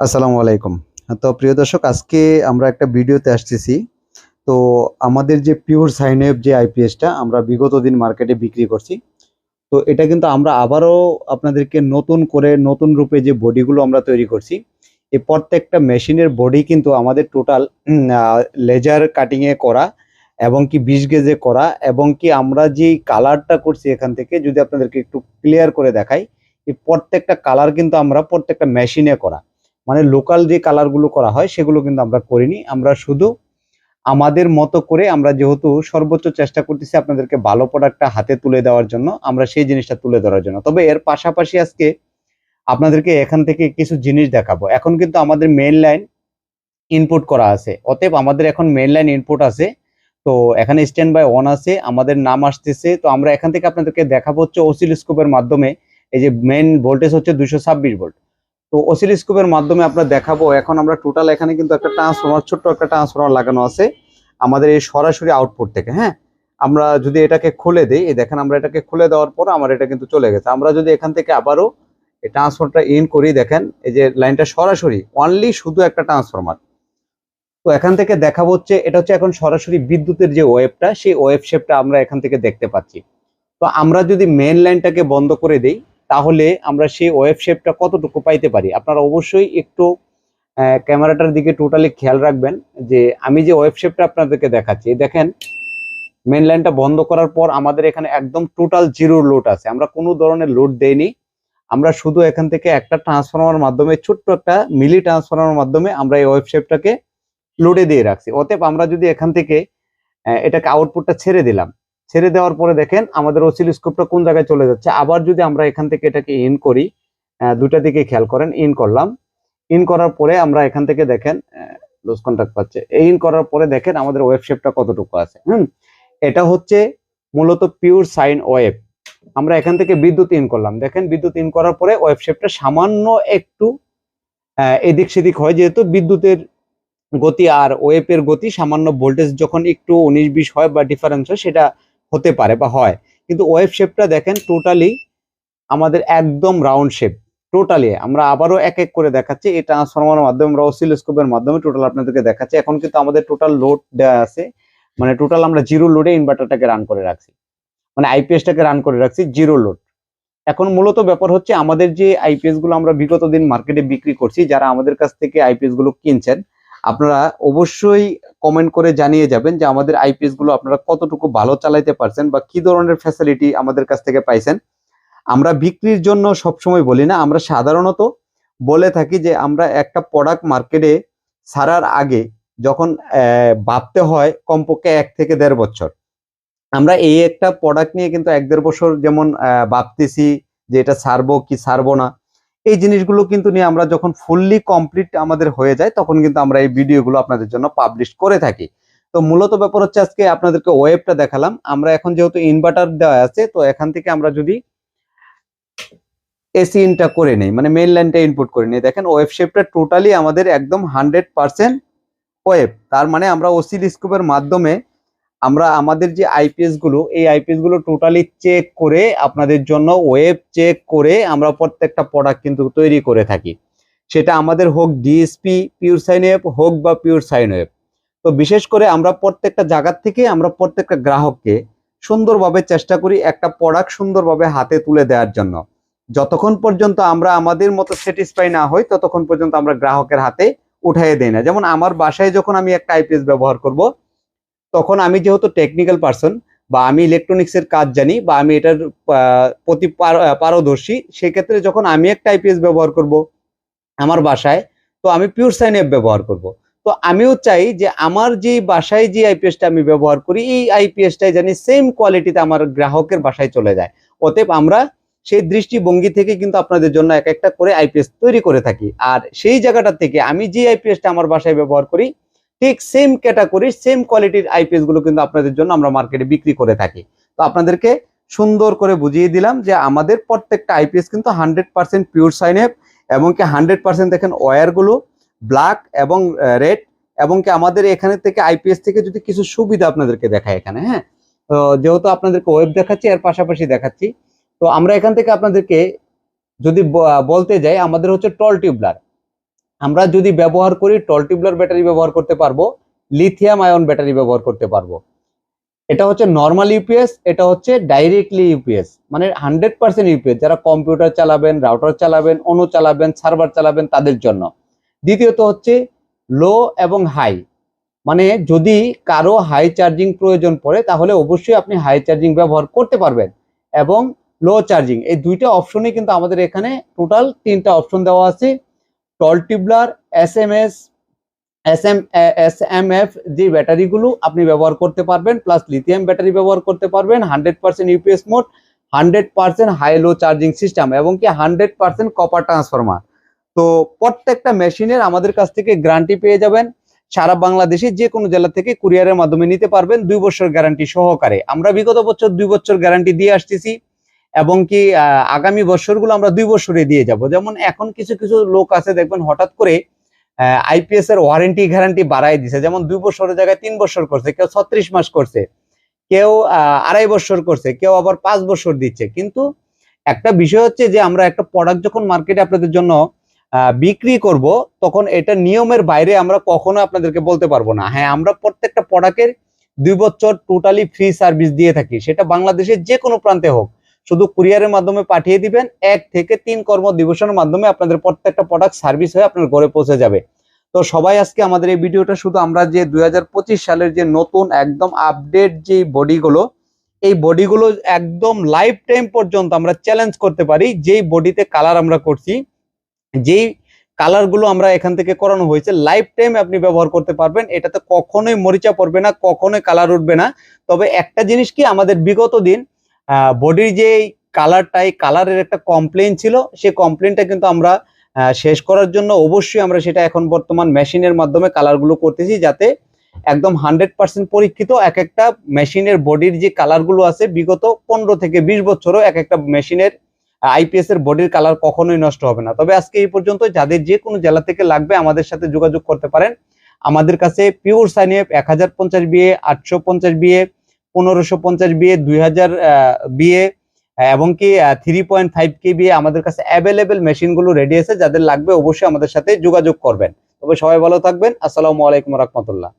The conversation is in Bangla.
আসসালামু আলাইকুম। তো প্রিয় দর্শক, আজকে আমরা একটা ভিডিওতে আসতেছি। তো আমাদের যে পিওর সাইনওয়েভ যে আইপিএসটা আমরা বিগত দিন মার্কেটে বিক্রি করছি। তো এটা কিন্তু আমরা আবারও আপনাদেরকে নতুন করে নতুন রূপে যে বডিগুলো আমরা তৈরি করছি এই প্রত্যেকটা মেশিনের বডি কিন্তু আমাদের টোটাল লেজার কাটিংয়ে করা এবং কি বিশ গেজে করা এবং কি আমরা যেই কালারটা করছি এখান থেকে যদি আপনাদেরকে একটু ক্লিয়ার করে দেখাই এই প্রত্যেকটা কালার কিন্তু আমরা প্রত্যেকটা মেশিনে করা। মানে লোকাল যে কালারগুলো করা হয়, সেগুলো কিন্তু আমরা করিনি। আমরা শুধু আমাদের মতো করে আমরা যেহেতু সর্বোচ্চ চেষ্টা করতেছি আপনাদেরকে ভালো প্রোডাক্টটা হাতে তুলে দেওয়ার জন্য, আমরা সেই জিনিসটা তুলে ধরার জন্য। তবে এর পাশাপাশি আজকে আপনাদেরকে এখান থেকে কিছু জিনিস দেখাবো। এখন কিন্তু আমাদের মেন লাইন ইনপুট করা আছে। অতএব আমাদের এখন মেন লাইন ইনপুট আছে। তো এখানে স্ট্যান্ড বাই অন আছে, আমাদের নাম আসতেছে। তো আমরা এখান থেকে আপনাদেরকে দেখাবো হচ্ছে ওসিলোস্কোপের মাধ্যমে। এই যে মেইন ভোল্টেজ হচ্ছে দুশো ছাব্বিশ ভোল্ট তো অসিলোস্কোপের মাধ্যমে আপনার দেখাবো, এখন আমরা টোটাল এখানে কিন্তু একটা ট্রান্সফরমার ছোট্ট একটা ট্রান্সফরমার লাগানো আছে আমাদের এই সরাসরি আউটপুট থেকে হ্যাঁ? আমরা যদি এটাকে খুলে দিই, এই দেখেন আমরা এটাকে খুলে দেওয়ার পর আমার এটা কিন্তু চলে গেছে। আমরা যদি এখান থেকে আবারও এই ট্রান্সফরটা ইন করি, দেখেন, এই যে লাইনটা সরাসরি অনলি শুধু একটা ট্রান্সফরমার তো এখান থেকে দেখা হচ্ছে, এটা হচ্ছে এখন সরাসরি বিদ্যুতের যে ওয়েবটা সেই ওয়েব শেপটা আমরা এখান থেকে দেখতে পাচ্ছি। তো আমরা যদি মেন লাইনটাকে বন্ধ করে দেই তাহলে আমরা সেই ওয়েব শেপটা কতটুকু পাইতে পারি? আপনারা অবশ্যই একটু ক্যামেরাটার দিকে টোটালি খেয়াল রাখবেন যে আমি যে ওয়েব শেপটা আপনাদেরকে দেখাচ্ছি, দেখেন মেন লাইনটা বন্ধ করার পর আমাদের এখানে একদম টোটাল জিরো লোড আছে। আমরা কোনো ধরনের লোড দেইনি। আমরা শুধু এখান থেকে একটা ট্রান্সফরমার মাধ্যমে, ছোট্ট একটা মিলি ট্রান্সফরমার মাধ্যমে আমরা এই ওয়েব শেপটাকে লোডে দিয়ে রাখছি। অতএব আমরা যদি এখান থেকে এটাকে আউটপুটটা ছেড়ে দিলাম ছেড়ে দেওয়ার পরে দেখেন আমাদের অসিলোস্কোপটা কোন জায়গায় চলে যাচ্ছে। আবার যদি আমরা এখান থেকে এটাকে ইন করি দুটা দিকে খেয়াল করেন, ইন করলাম। ইন করার পরে আমরা এখান থেকে দেখেন লুজ কন্ট্যাক্ট পাচ্ছে। এই ইন করার পরে দেখেন আমাদের ওয়েব শেপটা কতটুকু আছে। হুম? এটা হচ্ছে মূলত পিওর সাইন ওয়েব আমরা এখান থেকে বিদ্যুৎ ইন করলাম। দেখেন বিদ্যুৎ ইন করার পরে ওয়েব শেপটা সামান্য একটু এদিক সেদিক হয়, যেহেতু বিদ্যুতের গতি আর ওয়েবের গতি সামান্য ভোল্টেজ যখন একটু উনিশ বিশ হয় বা ডিফারেন্স হয়, সেটা হতে পারে বা হয়। কিন্তু ওয়েব শেপটা দেখেন টোটালি আমাদের একদম রাউন্ড শেপ টোটালি আমরা আবারও এক এক করে দেখাচ্ছি, এই ট্রান্সফরমারের মাধ্যমে আমরা অসিলোস্কোপের মাধ্যমে টোটাল আপনাদেরকে দেখাচ্ছি। এখন কিন্তু আমাদের টোটাল লোড দেওয়া আছে মানে টোটাল আমরা জিরো লোডে ইনভার্টারটাকে রান করে রাখছি। মানে আইপিএসটাকে রান করে রাখছি জিরো লোড এখন মূলত ব্যাপার হচ্ছে আমাদের যে আইপিএসগুলো আমরা বিগত দিন মার্কেটে বিক্রি করছি, যারা আমাদের কাছ থেকে আইপিএসগুলো কিনছেন আপনারা অবশ্যই কমেন্ট করে জানিয়ে যাবেন যে আমাদের আইপিএসগুলো আপনারা কতটুকু ভালো চালাইতে পারছেন বা কি ধরনের ফ্যাসিলিটি আমাদের কাছ থেকে পাইছেন। আমরা বিক্রির জন্য সবসময় বলি না, আমরা সাধারণত বলে থাকি যে আমরা একটা প্রোডাক্ট মার্কেটে ছাড়ার আগে যখন ভাবতে হয় কমপক্ষে এক থেকে দেড় বছর। আমরা এই একটা প্রোডাক্ট নিয়ে কিন্তু এক দেড় বছর যেমন ভাবতেছি যে এটা ছাড়বো কি ছাড়বো না এই জিনিসগুলো কিন্তু নিয়ে আমরা যখন ফুললি কমপ্লিট আমাদের হয়ে যায়, তখন কিন্তু আমরা এই ভিডিওগুলো আপনাদের জন্য পাবলিশ করে থাকি। তো মূলত ব্যাপার হচ্ছে আজকে আপনাদেরকে ওয়েবটা দেখালাম। আমরা এখন যেহেতু ইনভার্টার দেওয়া আছে, তো এখান থেকে আমরা যদি এসি ইনটা করে নেই মানে মেইন লাইনটা ইনপুট করে নেই। দেখেন ওয়েব শেপটা টোটালি আমাদের একদম হান্ড্রেড পার্সেন্ট ওয়েব তার মানে আমরা ওসিলিস্কোপের মাধ্যমে আমরা আমাদের যে আইপিএসগুলো, এই আইপিএসগুলো টোটালি চেক করে আপনাদের জন্য ওয়েব চেক করে আমরা প্রত্যেকটা প্রোডাক্ট কিন্তু তৈরি করে থাকি। সেটা আমাদের হোক ডিএসপি পিওর সাইন ওয়েব হোক বা পিওর সাইন ওয়েব তো বিশেষ করে আমরা প্রত্যেকটা জায়গার থেকে আমরা প্রত্যেকটা গ্রাহককে সুন্দরভাবে চেষ্টা করি একটা প্রোডাক্ট সুন্দরভাবে হাতে তুলে দেওয়ার জন্য। যতক্ষণ পর্যন্ত আমরা আমাদের মতো স্যাটিসফাই না হই, ততক্ষণ পর্যন্ত আমরা গ্রাহকের হাতে উঠাইয়ে দেই না। যেমন আমার বাসায় যখন আমি একটা আইপিএস ব্যবহার করব তখন আমি যেহেতু টেকনিক্যাল পার্সন বা আমি ইলেকট্রনিক্সের কাজ জানি বা আমি এটার প্রতি পার- পারদর্শী, সেক্ষেত্রে যখন আমি একটা আইপিএস ব্যবহার করব আমার বাসায়, তো আমি পিওর সাইন অ্যাপ ব্যবহার করব। তো আমিও চাই যে আমার যে বাসায় যে আইপিএসটা আমি ব্যবহার করি, এই আইপিএসটাই জানি সেম কোয়ালিটিতে আমার গ্রাহকের বাসায় চলে যায়। অতএব আমরা সেই দৃষ্টিভঙ্গি থেকে কিন্তু আপনাদের জন্য এক একটা করে আইপিএস তৈরি করে থাকি। আর সেই জায়গাটা থেকে আমি যে আইপিএসটা আমার বাসায় ব্যবহার করি ঠিক সেম ক্যাটাগরি সেম কোয়ালিটির আইপিএসগুলো কিন্তু আপনাদের জন্য আমরা মার্কেটে বিক্রি করে থাকি। তো আপনাদেরকে সুন্দর করে বুঝিয়ে দিলাম যে আমাদের প্রত্যেকটা আইপিএস কিন্তু হান্ড্রেড পার্সেন্ট পিওর সাইন এবং কি হান্ড্রেড পার্সেন্ট দেখেন ওয়্যারগুলো ব্ল্যাক এবং রেড এবং কি আমাদের এখানে থেকে আইপিএস থেকে যদি কিছু সুবিধা আপনাদেরকে দেখায় এখানে হ্যাঁ? তো যেহেতু আপনাদেরকে ওয়েব দেখাচ্ছি, এর পাশাপাশি দেখাচ্ছি। তো আমরা এখান থেকে আপনাদেরকে যদি বলতে যাই, আমাদের হচ্ছে টল টিউবলার আমরা যদি ব্যবহার করি টলটিবলার ব্যাটারি ব্যবহার করতে পারব, লিথিয়াম আয়ন ব্যাটারি ব্যবহার করতে পারব। এটা হচ্ছে নর্মাল ইউপিএস এটা হচ্ছে ডাইরেক্টলি ইউপিএস মানে হান্ড্রেড পার্সেন্ট ইউপিএস যারা কম্পিউটার চালাবেন রাউটার চালাবেন অনু চালাবেন সার্ভার চালাবেন, তাদের জন্য। দ্বিতীয়ত হচ্ছে লো এবং হাই মানে যদি কারও হাই চার্জিং প্রয়োজন পড়ে, তাহলে অবশ্যই আপনি হাই চার্জিং ব্যবহার করতে পারবেন এবং লো চার্জিং এই দুইটা অপশনই কিন্তু আমাদের এখানে টোটাল তিনটা অপশন দেওয়া আছে। Tall tubular, S M S S M S M F যে ব্যাটারিগুলো আপনি ব্যবহার করতে পারবেন প্লাস লিথিয়াম ব্যাটারি ব্যবহার করতে পারবেন hundred percent UPS mode hundred percent high low charging system এবং কি হান্ড্রেড পার্সেন্ট কপার ট্রান্সফরমার তো প্রত্যেকটা মেশিনের আমাদের কাছ থেকে গ্যারান্টি পেয়ে যাবেন। সারা বাংলাদেশে যে কোনো জেলা থেকে কুরিয়ারের মাধ্যমে নিতে পারবেন, দুই বছর গ্যারান্টি সহকারে। আমরা বিগত বছর দুই বছর গ্যারান্টি দিয়ে আসতেছি। এবং কি আগামী বছরগুলো আমরা দুই বছরে দিয়ে যাব। যেমন এখন কিছু কিছু লোক আছে, দেখবেন হঠাৎ করে আইপিএস এর ওয়ারেন্টি গ্যারান্টি বাড়াই দিছে। যেমন দুই বছরের জায়গায় তিন বছর করছে, কেউ ছত্রিশ মাস করছে, কেউ আড়াই বছর করছে, কেউ আবার পাঁচ বছর দিচ্ছে। কিন্তু একটা বিষয় হচ্ছে যে, আমরা একটা প্রোডাক্ট যখন মার্কেটে আপনাদের জন্য বিক্রি করব, তখন এটা নিয়মের বাইরে আমরা কখনো আপনাদেরকে বলতে পারব না। হ্যাঁ আমরা প্রত্যেকটা প্রোডাক্টের দুই বছর টোটালি ফ্রি সার্ভিস দিয়ে থাকি। সেটা বাংলাদেশের যে কোনো প্রান্তে হোক। শুধু কুরিয়ারের মাধ্যমে পাঠিয়ে দিবেন, এক থেকে তিন কর্ম দিবসের মাধ্যমে আপনাদের প্রত্যেকটা প্রোডাক্ট সার্ভিস হয়ে আপনার ঘরে পৌঁছে যাবে। তো সবাই আজকে আমাদের এই ভিডিওটা শুধু আমরা যে দু হাজার পঁচিশ সালের যে নতুন একদম আপডেট যে বডিগুলো এই বডিগুলো একদম লাইফ টাইম পর্যন্ত আমরা চ্যালেঞ্জ করতে পারি, যেই বডিতে কালার আমরা করছি, যেই কালারগুলো আমরা এখান থেকে করানো হয়েছে লাইফ টাইম আপনি ব্যবহার করতে পারবেন। এটাতে কখনোই মরিচা পড়বে না, কখনোই কালার উঠবে না। তবে একটা জিনিস কি, আমাদের বিগত দিন বডির যে কালারটাই কালারের একটা কমপ্লেন ছিল, সেই কমপ্লেনটা কিন্তু আমরা শেষ করার জন্য অবশ্যই আমরা সেটা এখন বর্তমান মেশিনের মাধ্যমে কালারগুলো করতেছি যাতে একদম হান্ড্রেড পার্সেন্ট পরীক্ষিত এক একটা মেশিনের বডির যে কালারগুলো আছে, বিগত পনেরো থেকে বিশ বছরও এক একটা মেশিনের আইপিএস এর বডির কালার কখনোই নষ্ট হবে না। তবে আজকে এই পর্যন্ত যাদের যে কোনো জেলা থেকে লাগবে আমাদের সাথে যোগাযোগ করতে পারেন। আমাদের কাছে পিওর সাইনএফ এক হাজার পঞ্চাশ বিয়ে আটশো পঞ্চাশ বিয়ে পনেরোশো পঞ্চাশ বিয়ে, দুই হাজার বিয়ে এবং কি থ্রি পয়েন্ট ফাইভ কে বিয়ে আমাদের কাছে অ্যাভেলেবেল মেশিনগুলো রেডি আছে, যাদের লাগবে অবশ্যই আমাদের সাথে যোগাযোগ করবেন। তবে সবাই ভালো থাকবেন। আসসালামু আলাইকুম রহমতুল্লাহ।